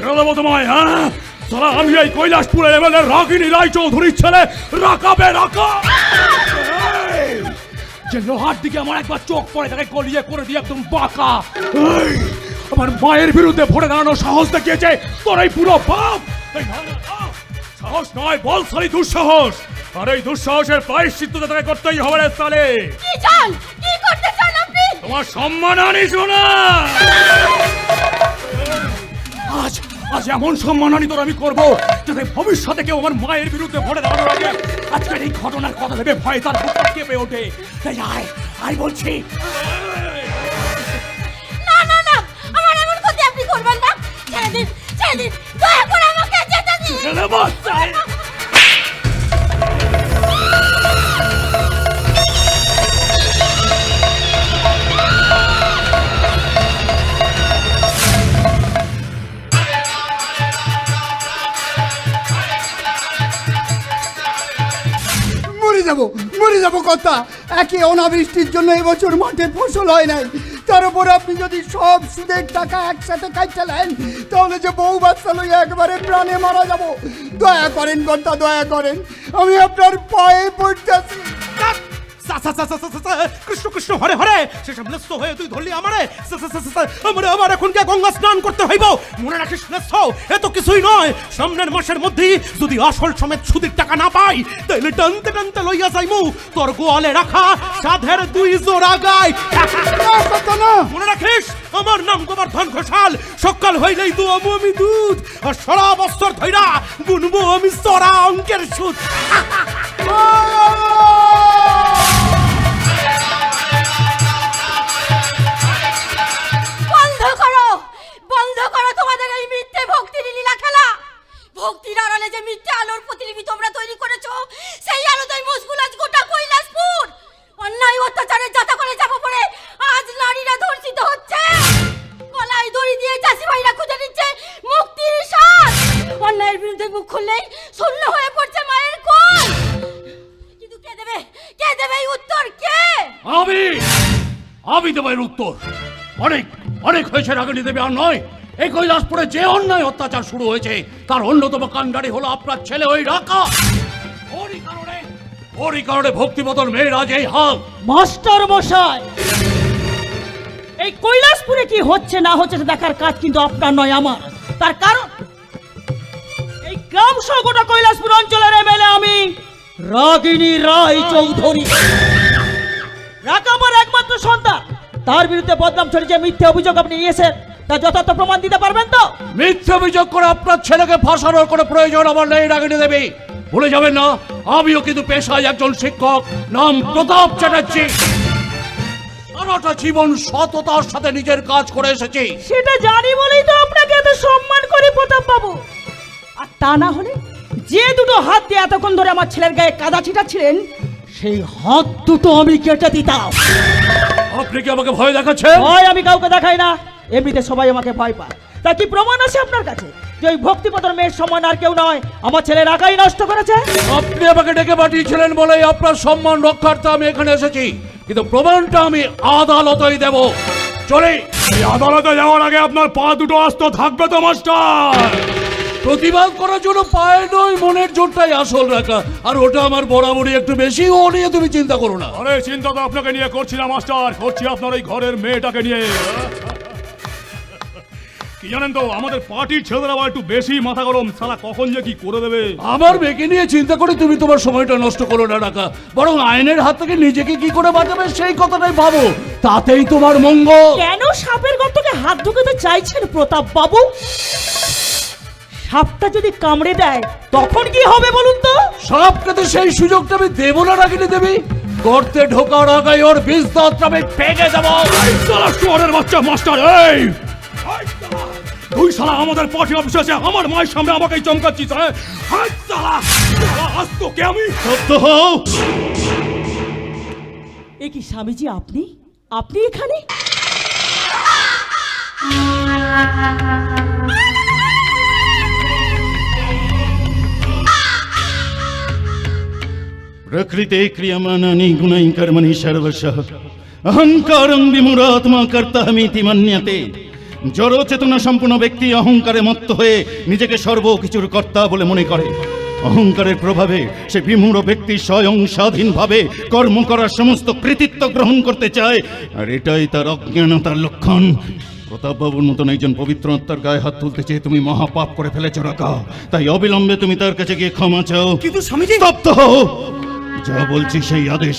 ছেড়ে দেবো তোমায় হ্যাঁ? সারা আমি এই কৈলাসপুরের এমএলএ রাগিনী রায়চৌধুরীর ছেলে রাকাবে রাকা! যে লোহার দিকে আমার একবার চোখ পড়ে তাকে গলিয়ে করে দিয়ে একদম বাঁকা। আমার মায়ের বিরুদ্ধে ভরে দাঁড়ানোর সাহস দেখিয়েছে তোর এই পুরো বাপ না, না, না, সাহস নয় বল সারি দুঃসাহস। আর এই দুঃসাহসের প্রায়শ্চিত্ত তো তাকে করতেই হবে রে সালে। কি চান কি করতে চান আপনি? তোমার সম্মান আনি শোনা আজ আজ এমন সম্মানহানি তোর আমি করব যাতে ভবিষ্যতে কেউ আমার মায়ের বিরুদ্ধে ভরে দাঁড়ানোর আগে আজকের এই ঘটনার কথা ভেবে ভয়ে তার বুকটা কেঁপে ওঠে। তাই আয় আয় বলছি। না না না আমার এমন ক্ষতি আপনি করবেন না। ছেড়ে দিন ছেড়ে দিন। দয়া করে আমাকে যেতে দিন। মরে যাব কথা। একে অনাবৃষ্টির জন্য এবছর মাঠে ফসল হয় নাই। তার উপর আপনি যদি সব সুদের টাকা একসাথে খাইতেলেন তাহলে যে বউ বাচ্চা লইয়া একবারে প্রাণে মারা যাব। দয়া করেন কর্তা দয়া করেন। আমি আপনার পায়ে পড়তেছি। কৃষ্ণ কৃষ্ণ হরে হরে সেসব ন্যস্ত হয়ে তুই ধরলি আমারে আমারে এখন কে গঙ্গা স্নান করতে হইব মনে রাখিস ন্যস্ত এত কিছুই নয় সামনের মাসের মধ্যেই যদি আসল সমেত সুদের টাকা না পাই তাইলে টানতে টানতে লইয়া যাইমু তোর গোয়ালে রাখা সাধের দুই জোড়া না মনে রাখিস আমার নাম গোবর্ধন ঘোষাল সকাল হইলেই দুয়াবো আমি দুধ আর সারা বছর ধইরা গুনবো আমি সরা অঙ্কের সুদ আমি আমি দেবো এর উত্তর। অনেক অনেক হয়েছে রাগিনী দেবী, আর নয় এই কৈলাসপুরে যে অন্যায় অত্যাচার শুরু হয়েছে, তার অন্যতম কাণ্ডারি হলো আপনার ছেলে ওই রাকা। ওরই কারণে ওরই কারণে ভক্তিমতন মেয়ের আজ এই হাল। মাস্টার মশাই, এই কৈলাসপুরে কি হচ্ছে না হচ্ছে দেখার কাজ কিন্তু আপনার নয় আমার। তার কারণ, এই গ্রাম সহ গোটা কৈলাসপুর অঞ্চলের এমএলএ আমি রাগিনী রায় চৌধুরী তার বিরুদ্ধে বদনাম ছড়িয়ে যে মিথ্যে অভিযোগ আপনি নিয়েছেন তা যথার্থ প্রমাণ দিতে পারবেন তো? মিথ্যে অভিযোগ করে আপনার ছেলেকে ফাঁসানোর কোনো প্রয়োজন আমার নেই রাগিনী দেবী। ভুলে যাবেন না আমিও কিন্তু পেশায় একজন শিক্ষক। নাম প্রতাপ চ্যাটার্জি। সারাটা জীবন সততার সাথে নিজের কাজ করে এসেছি। সেটা জানি বলেই তো আপনাকে এত সম্মান করে প্রতাপ বাবু আর তা না হলে যে দুটো হাত দিয়ে এতক্ষণ ধরে আমার ছেলের গায়ে কাদা ছিটাচ্ছিলেন সেই হাত দুটো আমি কেটে দিতাম। আপনি কি আমাকে ভয় দেখাচ্ছেন? ভয় আমি কাউকে দেখাই না। এমনিতে সবাই আমাকে ভয় পায়। তা কি প্রমাণ আছে আপনার কাছে? যে ওই ভক্তিপতর মেয়ের সমান আর কেউ নয় আমার ছেলের আগাই নষ্ট করেছে? আপনি আমাকে ডেকে পাঠিয়েছিলেন বলে আপনার সম্মান রক্ষার্থে আমি এখানে এসেছি। কিন্তু প্রমাণটা আমি আদালতেই দেব। চলে। এই আদালতে যাওয়ার আগে আপনার পা দুটো আস্ত থাকবে তো মাস্টার। প্রতিবাদ করার জন্য পায়ে নয় মনের জোরটাই আসল রাখা। আর ওটা আমার বরাবরই একটু বেশি ও নিয়ে তুমি চিন্তা করো না। আরে চিন্তা তো আপনাকে নিয়ে করছি না মাস্টার। করছি আপনার ওই ঘরের মেয়েটাকে নিয়ে। কি জানেন তো আমাদের পার্টির ছেলেরা আবার একটু বেশি মাথা গরম। সালা কখন যে কি করে দেবে? আমার মেয়েকে নিয়ে চিন্তা করে তুমি তোমার সময়টা নষ্ট করো না রাখা। বরং আইনের হাত থেকে নিজেকে কি করে বাঁচাবে সেই কথাটাই ভাবো। তাতেই তোমার মঙ্গল। কেন সাপের গর্তকে হাত ঢুকাতে চাইছেন প্রতাপ বাবু সাপটা যদি কামড়ে দেয় তখন কি হবে বলুন তো? সাপকে তো সেই সুযোগটা আমি দেবো না রাখিনি দেবী। গর্তে ঢোকার আগে ওর বীজ দাঁতটা আমি ভেঙে দেবো। শহরের বাচ্চা মাস্টার এই! তুই শালা আমাদের পার্টি অফিসে আছে আমার মায়ের সামনে আমাকেই চমকাচ্ছিস হ্যাঁ? শালা আজ তোকে আমি সত্য হও। এ কি স্বামীজি আপনি? আপনি এখানে? प्रकृते क्रियमाणानि गुणैः कर्मणि सर्वशः अहङ्कारं विमुरात्मा कर्ताहमीति मन्यते জড় চেতনা সম্পূর্ণ ব্যক্তি অহংকারে মত্ত হয়ে নিজেকে সর্ব কিছুর কর্তা বলে মনে করে অহংকারের প্রভাবে সে বিমূঢ় ব্যক্তি স্বয়ং স্বাধীনভাবে কর্ম করার সমস্ত কৃতিত্ব গ্রহণ করতে চায় আর এটাই তার অজ্ঞানতার লক্ষণ প্রতাপবাবুর মতন একজন পবিত্র আত্মার গায়ে হাত তুলতে চেয়ে তুমি মহাপাপ করে ফেলেছ রাখা তাই অবিলম্বে তুমি তার কাছে গিয়ে ক্ষমা চাও কিন্তু স্বামীজি স্তব্ধ হও যা বলছি সেই আদেশ